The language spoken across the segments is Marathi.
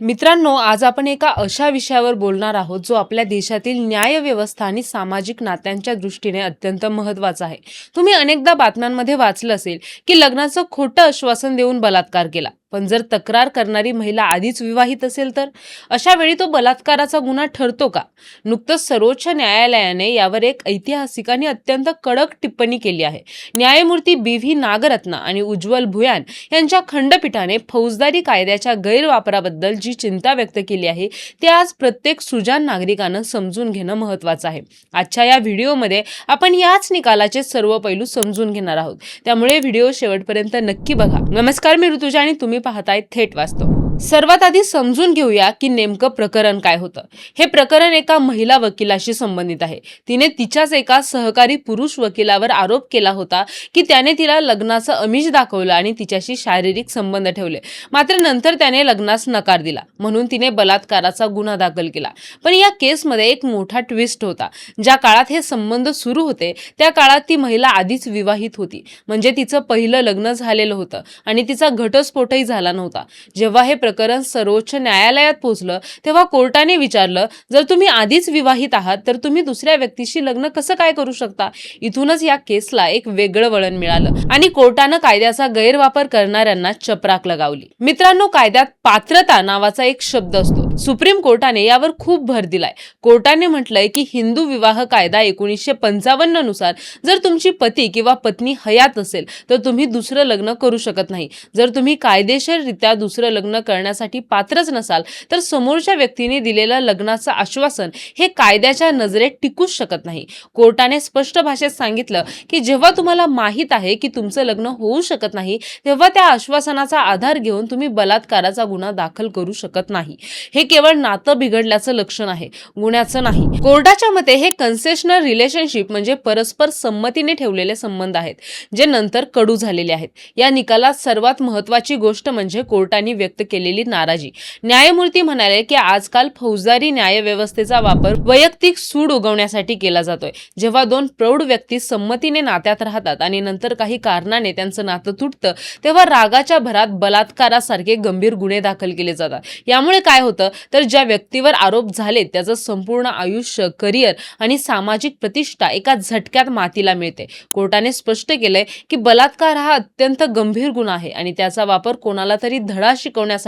मित्रांनो आज आपण एका अशा विषयावर बोलणार आहोत जो आपल्या देशातील न्यायव्यवस्था आणि सामाजिक नात्यांच्या दृष्टीने अत्यंत महत्त्वाचा आहे. तुम्ही अनेकदा बातम्यांमध्ये वाचलं असेल की लग्नाचं खोटं आश्वासन देऊन बलात्कार केला. पण जर तक्रार करणारी महिला आधीच विवाहित असेल तर? अशा वेळी तो बलात्काराचा गुन्हा ठरतो का? नुकतंच सर्वोच्च न्यायालयाने यावर एक ऐतिहासिक आणि अत्यंत कडक टिप्पणी केली आहे. न्यायमूर्ती बी व्ही नागरत्ना आणि उज्ज्वल भुयान यांच्या खंडपीठाने फौजदारी कायद्याच्या गैरवापराबद्दल जी चिंता व्यक्त केली आहे ते आज प्रत्येक सुजान नागरिकानं समजून घेणं महत्वाचं आहे. आजच्या या व्हिडिओमध्ये आपण याच निकालाचे सर्व पैलू समजून घेणार आहोत. त्यामुळे व्हिडिओ शेवटपर्यंत नक्की बघा. नमस्कार मी ऋतुजा आणि तुम्ही तुम्ही पाहताय थेट वाचतो. सर्वात आधी समजून घेऊया की नेमकं प्रकरण काय होतं. हे प्रकरण एका महिला वकिलाशी संबंधित आहे. तिने तिच्याच एका सहकारी पुरुष वकिलावर आरोप केला होता की त्याने तिला लग्नाचं अमिष दाखवलं आणि तिच्याशी शारीरिक संबंध ठेवले. मात्र नंतर त्याने लग्नास नकार दिला. म्हणून तिने बलात्काराचा गुन्हा दाखल केला. पण या केसमध्ये एक मोठा ट्विस्ट होता. ज्या काळात हे संबंध सुरू होते त्या काळात ती महिला आधीच विवाहित होती. म्हणजे तिचं पहिलं लग्न झालेलं होतं आणि तिचा घटस्फोटही झाला नव्हता. जेव्हा हे प्रकरण सर्वोच्च न्यायालयात पोहोचलं तेव्हा कोर्टाने विचारलं जर तुम्ही आधीच विवाहित आहात तर तुम्ही दुसऱ्या व्यक्तीशी लग्न कसं काय करू शकता? इथूनच या केसला एक वेगळं वळण मिळालं आणि कोर्टानं कायद्याचा गैरवापर करणाऱ्यांना चपराक लगावली. मित्रांनो कायद्यात पात्रता नावाचा एक शब्द असतो. सुप्रीम कोर्टाने यावर खूप भर दिलाय. कोर्टाने म्हटलंय की हिंदू विवाह कायदा एकोणीसशे पंचावन्ननुसार जर तुमची पती किंवा पत्नी हयात असेल तर तुम्ही दुसरं लग्न करू शकत नाही. जर तुम्ही कायदेशीररित्या दुसरं लग्न करण्यासाठी पात्रच नसाल तर समोरच्या व्यक्तीने दिलेलं लग्नाचं आश्वासन हे कायद्याच्या नजरेत टिकूच शकत नाही. कोर्टाने स्पष्ट भाषेत सांगितलं की जेव्हा तुम्हाला माहीत आहे की तुमचं लग्न होऊ शकत नाही तेव्हा त्या आश्वासनाचा आधार घेऊन तुम्ही बलात्काराचा गुन्हा दाखल करू शकत नाही. हे केवळ नातं बिघडल्याचं लक्षण आहे गुन्ह्याचं नाही. कोर्टाच्या मते हे कन्सेशनल रिलेशनशिप म्हणजे परस्पर संमतीने ठेवलेले संबंध आहेत जे नंतर कडू झालेले आहेत. या निकालात सर्वात महत्वाची गोष्ट म्हणजे कोर्टाने व्यक्त केली केलेली नाराजी. न्यायमूर्ती म्हणाले की आजकाल फौजदारी न्याय व्यवस्थेचा वापर वैयक्तिक सूड उगवण्यासाठी केला जातोय. जेव्हा दोन प्रौढ व्यक्ती संमतीने नात्यात राहतात आणि नंतर काही कारणाने त्यांचं नातं तुटतं तेव्हा रागाच्या भरात बलात्कारासारखे गंभीर गुन्हे दाखल केले जातात. यामुळे काय होतं? तर ज्या व्यक्तीवर आरोप झाले त्याचं संपूर्ण आयुष्य करिअर आणि सामाजिक प्रतिष्ठा एका झटक्यात मातीला मिळते. कोर्टाने स्पष्ट केलंय की बलात्कार हा अत्यंत गंभीर गुन्हा आहे आणि त्याचा वापर कोणाला तरी धडा शिकवण्यासाठी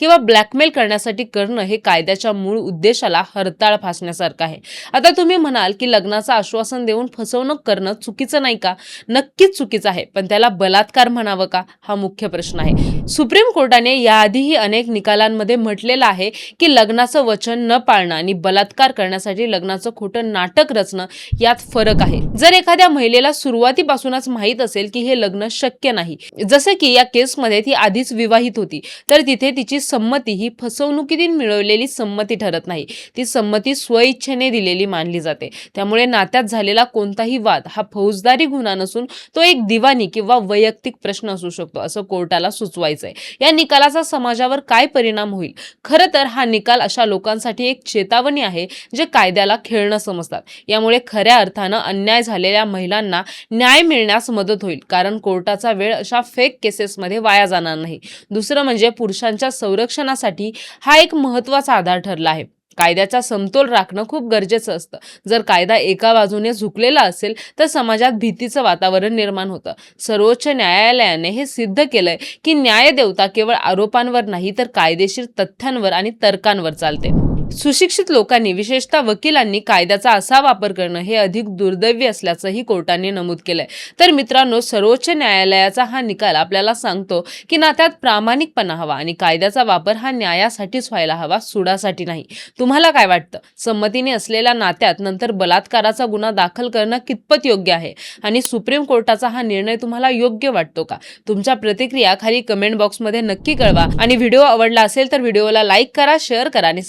किंवा ब्लॅकमेल करण्यासाठी करणं हे कायद्याच्या मूळ उद्देशाला हरताळ फासण्यासारखं आहे. आता तुम्ही म्हणाल की लग्नाचं आश्वासन देऊन फसवणूक करणं चुकीचं नाही का? नक्कीच चुकीचं आहे. पण त्याला बलात्कार म्हणावं का? हा मुख्य प्रश्न आहे. सुप्रीम कोर्टाने याआधीही अनेक निकालांमध्ये म्हटलेलं आहे की लग्नाचं वचन न पाळणं आणि बलात्कार करण्यासाठी लग्नाचं खोटं नाटक रचणं यात फरक आहे. जर एखाद्या महिलेला सुरुवातीपासूनच माहीत असेल की हे लग्न शक्य नाही जसे की या केसमध्ये ती आधीच विवाहित होती तर तिथे तिची संमती ही फसवणुकीतून मिळवलेली संमती ठरत नाही. ती संमती स्वइच्छेने दिलेली मानली जाते. त्यामुळे नात्यात झालेला कोणताही वाद हा फौजदारी गुन्हा नसून तो एक दिवाणी किंवा वैयक्तिक प्रश्न असू शकतो असं कोर्टाला सुचवायचं आहे या निकालाचा समाजावर काय परिणाम होईल? खरं तर हा निकाल अशा लोकांसाठी एक चेतावणी आहे जे कायद्याला खेळणं समजतात. यामुळे खऱ्या अर्थानं अन्याय झालेल्या महिलांना न्याय मिळण्यास मदत होईल कारण कोर्टाचा वेळ अशा फेक केसेसमध्ये वाया जाणार नाही. दुसरं म्हणजे पुरुषांच्या संरक्षणासाठी हा एक महत्त्वाचा आधार ठरला आहे. कायद्याचा समतोल राखणं खूप गरजेचं असतं. जर कायदा एका बाजूने झुकलेला असेल तर समाजात भीतीचं वातावरण निर्माण होतं. सर्वोच्च न्यायालयाने हे सिद्ध केलंय की न्यायदेवता केवळ आरोपांवर नाही तर कायदेशीर तथ्यांवर आणि तर्कांवर चालते. सुशिक्षित लोकांनी विशेषतः वकिलांनी कायद्याचा असा वापर करणं हे अधिक दुर्दैवी असल्याचंही कोर्टाने नमूद केलंय. तर मित्रांनो सर्वोच्च न्यायालयाचा हा निकाल आपल्याला सांगतो की नात्यात प्रामाणिकपणा हवा आणि कायद्याचा वापर हा न्यायासाठीच व्हायला हवा सुडासाठी नाही. तुम्हाला काय वाटतं? संमतीने असलेल्या नात्यात नंतर बलात्काराचा गुन्हा दाखल करणं कितपत योग्य आहे? आणि सुप्रीम कोर्टाचा हा निर्णय तुम्हाला योग्य वाटतो का? तुमच्या प्रतिक्रिया खाली कमेंट बॉक्समध्ये नक्की कळवा. आणि व्हिडिओ आवडला असेल तर व्हिडिओला लाईक करा शेअर करा आणि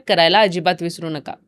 सबस्क्राईब करायला अजिबात विसरू नका.